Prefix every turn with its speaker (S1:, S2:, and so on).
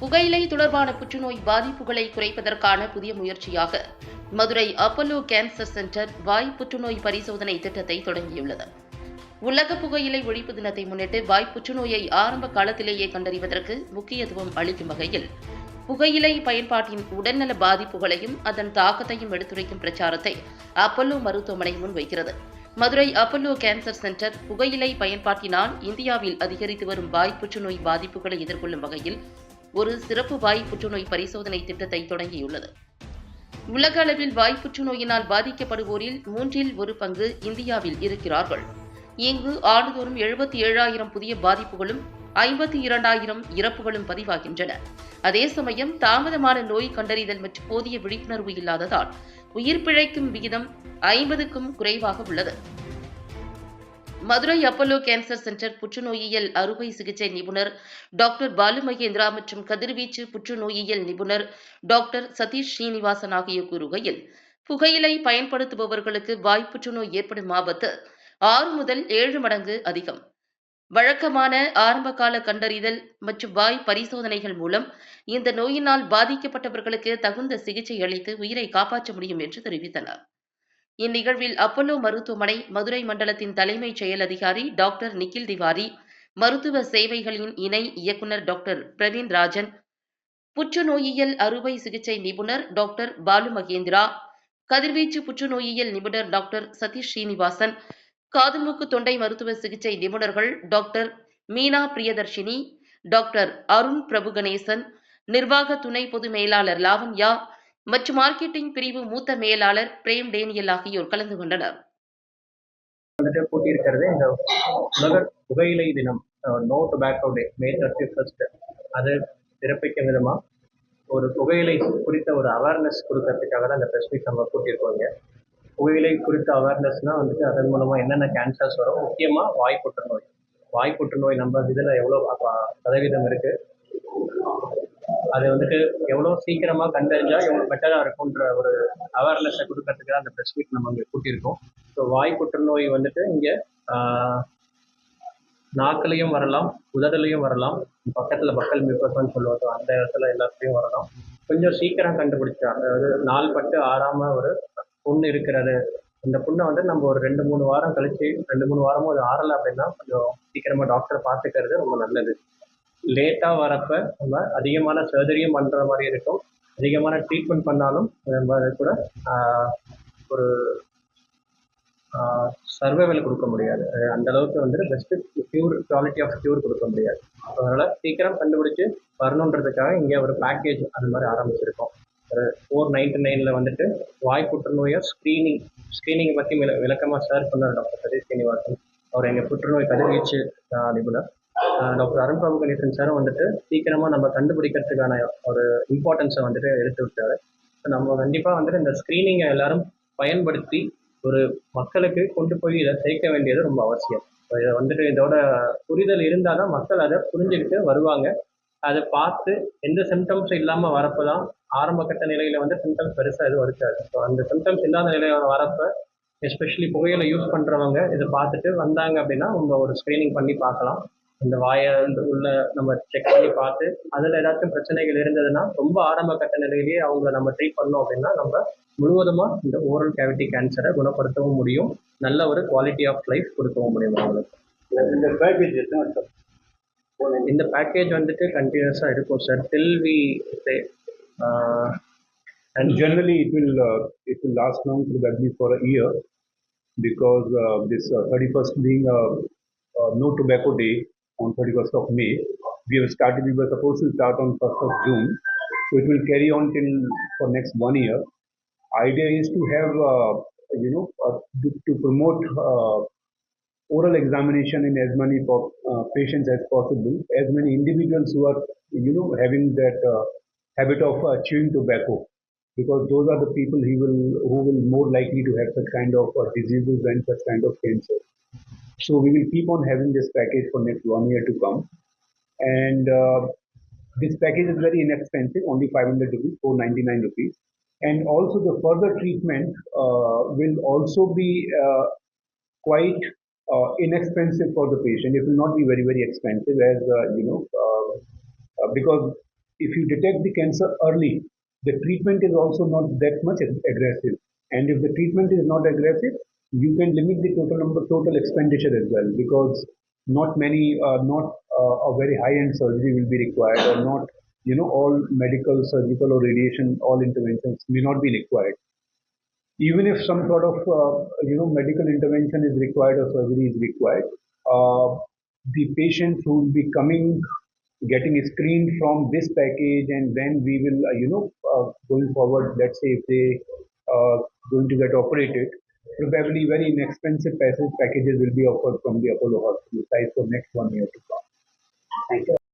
S1: புகையிலை தொடர்பான புற்றுநோய் பாதிப்புகளை குறைப்பதற்கான புதிய முயற்சியாக மதுரை அப்பல்லோ கேன்சர் சென்டர் வாய் புற்றுநோய் பரிசோதனை திட்டத்தை தொடங்கியுள்ளது. உலக புகையிலை ஒழிப்பு தினத்தை முன்னிட்டு வாய் புற்றுநோயை ஆரம்ப காலத்திலேயே கண்டறிவதற்கு முக்கியத்துவம் அளிக்கும் வகையில் புகையிலை பயன்பாட்டின் உடல்நல பாதிப்புகளையும் அதன் தாக்கத்தையும் எடுத்துரைக்கும் பிரச்சாரத்தை அப்பல்லோ மருத்துவமனை முன்வைக்கிறது. மதுரை அப்பல்லோ கேன்சர் சென்டர் புகையிலை பயன்பாட்டினால் இந்தியாவில் அதிகரித்து வரும் வாய் புற்றுநோய் பாதிப்புகளை எதிர்கொள்ளும் வகையில் ஒரு சிறப்பு வாய் புற்றுநோய் பரிசோதனை திட்டத்தை தொடங்கியுள்ளது. உலக அளவில் வாய் புற்றுநோயினால் பாதிக்கப்படுவோரில் மூன்றில் ஒரு பங்கு இந்தியாவில் இருக்கிறார்கள். இங்கு ஆண்டுதோறும் எழுபத்தி ஏழாயிரம் புதிய பாதிப்புகளும் ஐம்பத்தி இரண்டாயிரம் இறப்புகளும் பதிவாகின்றன. அதே சமயம் தாமதமான நோய் கண்டறிதல் மற்றும் போதிய விழிப்புணர்வு இல்லாததால் உயிர் பிழைக்கும் விகிதம் ஐம்பதுக்கும் குறைவாக உள்ளது. மதுரை அப்பல்லோ கேன்சர் சென்டர் புற்றுநோயியல் அறுவை சிகிச்சை நிபுணர் டாக்டர் பாலு மகேந்திரா மற்றும் கதிர்வீச்சு புற்றுநோயியல் நிபுணர் டாக்டர் சதீஷ் ஸ்ரீனிவாசன் ஆகியோர் கூறுகையில் புகையிலை பயன்படுத்துபவர்களுக்கு வாய் புற்றுநோய் ஏற்படும் ஆபத்து ஆறு முதல் ஏழு மடங்கு அதிகம். வழக்கமான ஆரம்பகால கண்டறிதல் மற்றும் வாய் பரிசோதனைகள் மூலம் இந்த நோயினால் பாதிக்கப்பட்டவர்களுக்கு தகுந்த சிகிச்சை அளித்து உயிரை காப்பாற்ற முடியும் என்று தெரிவித்தனர். இந்நிகழ்வில் அப்பல்லோ மருத்துவமனை மதுரை மண்டலத்தின் தலைமைச் செயல் அதிகாரி டாக்டர் நிக்கில் திவாரி மருத்துவ சேவைகளின் இணை இயக்குநர் டாக்டர் பிரவீன் ராஜன் புற்றுநோயியல் அறுவை சிகிச்சை நிபுணர் டாக்டர் பாலு மகேந்திரா கதிர்வீச்சு புற்றுநோயியல் நிபுணர் டாக்டர் சதீஷ் ஸ்ரீனிவாசன் காதுமூக்கு தொண்டை மருத்துவ சிகிச்சை நிபுணர்கள் டாக்டர் மீனா பிரியதர்ஷினி டாக்டர் அருண் பிரபு கணேசன் நிர்வாக துணை பொது மேலாளர் லாவண்யா மற்றும் மார்க்கெட்டிங் பிரிவு மூத்த மேலாளர் பிரேம் டேனியல் ஆகியோர் கலந்து கொண்டனர்.
S2: வந்துட்டு கூட்டியிருக்கிறது இந்த உலக புகையிலை தினம் no tobacco day May thirty first அது சிறப்பிக்கும் விதமாக ஒரு புகையிலை குறித்த ஒரு அவேர்னஸ் கொடுக்கறதுக்காக தான் அந்த ப்ரெஸ் மீட் நம்ம கூட்டியிருக்கோங்க புகையிலை குறித்த அவேர்னஸ்னால் வந்துட்டு அதன் மூலமாக என்னென்ன கேன்சர்ஸ் வரும் முக்கியமாக வாய் புற்றுநோய் வாய் புற்றுநோய் நம்ம இதில் எவ்வளோ சதவீதம் இருக்குது அது வந்துட்டு எவ்வளோ சீக்கிரமாக கண்டறிஞ்சால் எவ்வளோ பெட்டராக இருக்கும்ன்ற ஒரு அவேர்னஸை கொடுக்கறதுக்கு தான் அந்த ப்ரெஸ் மீட் நம்ம இங்கே கூட்டியிருக்கோம். ஸோ வாய் புற்றுநோய் வந்துட்டு இங்கே நாக்குலையும் வரலாம் உதடுலையும் வரலாம். பக்கத்தில் பக்கல் மியூக்கஸ்னு சொல்லுவாங்க. அந்த இடத்துல எல்லாத்துலேயும் வரலாம். கொஞ்சம் சீக்கிரம் கண்டுபிடிச்சா அதாவது நாள் பட்டு ஆறாம ஒரு புண்ணு இருக்கிறது. இந்த புண்ணை வந்து நம்ம ஒரு ரெண்டு மூணு வாரம் கழிச்சு ரெண்டு மூணு வாரமும் அது ஆறலை அப்படின்னா கொஞ்சம் சீக்கிரமாக டாக்டர் பார்த்துக்கிறது ரொம்ப நல்லது. லேட்டாக வரப்ப நம்ம அதிகமான சர்ஜரியும் பண்ணுற மாதிரி இருக்கும். அதிகமான ட்ரீட்மெண்ட் பண்ணாலும் நம்ம அது கூட ஒரு சர்வைவல் கொடுக்க முடியாது. அந்த அளவுக்கு வந்துட்டு best cure quality of cure கொடுக்க முடியாது. அதனால் சீக்கிரம் கண்டுபிடிச்சு வரணுன்றதுக்காக இங்கே ஒரு பேக்கேஜ் அது மாதிரி ஆரம்பிச்சிருக்கோம். ஒரு ஃபோர் நைன்டி நைனில் வந்துட்டு வாய் புற்றுநோயை ஸ்க்ரீனிங் ஸ்க்ரீனிங்கை பற்றி விள விளக்கமாக ஷேர் பண்ணார் டாக்டர் சதீஷ் சீனிவாசன். அவர் எங்கள் புற்றுநோய் கதிர்வீச்சு நிபுணர். டாக்டர் அருண்பாபு கணேசன் சாரும் வந்துட்டு சீக்கிரமாக நம்ம கண்டுபிடிக்கிறதுக்கான ஒரு இம்பார்ட்டன்ஸை வந்துட்டு எடுத்து விட்டாரு. ஸோ நம்ம கண்டிப்பாக வந்துட்டு இந்த ஸ்க்ரீனிங்கை எல்லாரும் பயன்படுத்தி ஒரு மக்களுக்கு கொண்டு போய் இதை சேர்க்க வேண்டியது ரொம்ப அவசியம். இதை வந்துட்டு இதோட புரிதல் இருந்தால் தான் மக்கள் அதை புரிஞ்சுக்கிட்டு வருவாங்க. அதை பார்த்து எந்த சிம்டம்ஸ் இல்லாமல் வரப்போ தான் ஆரம்ப கட்ட நிலையில் வந்து சிம்டம்ஸ் பெருசாக எதுவும் இருக்காது. ஸோ அந்த சிம்டம்ஸ் இல்லாத நிலையில் வரப்போ எஸ்பெஷலி புகையில யூஸ் பண்ணுறவங்க இதை பார்த்துட்டு வந்தாங்க அப்படின்னா நம்ம ஒரு ஸ்க்ரீனிங் பண்ணி பார்க்கலாம். இந்த வாயை இந்த உள்ள நம்ம செக் பண்ணி பார்த்து அதில் ஏதாச்சும் பிரச்சனைகள் இருந்ததுன்னா ரொம்ப ஆரம்ப கட்ட நிலையிலேயே அவங்க நம்ம ட்ரீட் பண்ணோம் அப்படின்னா நம்ம முழுவதுமாக இந்த ஓரல் கேவிட்டி கேன்சரை குணப்படுத்தவும் முடியும். நல்ல ஒரு குவாலிட்டி ஆஃப் லைஃப் கொடுக்கவும் முடியும் அவங்களுக்கு.
S3: இந்த பேக்கேஜ்
S2: இந்த பேக்கேஜ் வந்துட்டு கண்டினியூஸாக இருக்கும் sir till we
S3: And generally, it will uh, it will last long probably for a year because uh, this uh, 31st being a uh, no tobacco day on 31st of May, we have started. We were supposed to start on 1st of June, so it will carry on till for next one year. Idea is to have uh, you know uh, to, promote uh, oral examination in as many uh, patients as possible, as many individuals who are, you know, having that uh, habit of uh, chewing tobacco, because those are the people who will who will more likely to have such kind of uh, diseases and such kind of cancer. So we will keep on having this package for next one year to come, and uh, this package is very inexpensive, only 500 rupees, 499 rupees. And also the further treatment uh, will also be uh, quite uh, inexpensive for the patient. It will not be very, very expensive as, uh, you know, uh, because if you detect the cancer early, the treatment is also not that much aggressive. And if the treatment is not aggressive, you can limit the total number, total expenditure as well, because not many, uh, not uh, a very high-end surgery will be required, or not, you know, all medical, surgical, or radiation, all interventions may not be required even if some sort of uh, you know medical intervention is required or surgery is required, uh, the patients who will be coming, getting screened from this package, and then we will uh, you know uh, going forward. Let's say if they uh, going to get operated, probably very inexpensive package packages will be offered from the Apollo Hospital side for next one year to come.
S4: Thank you.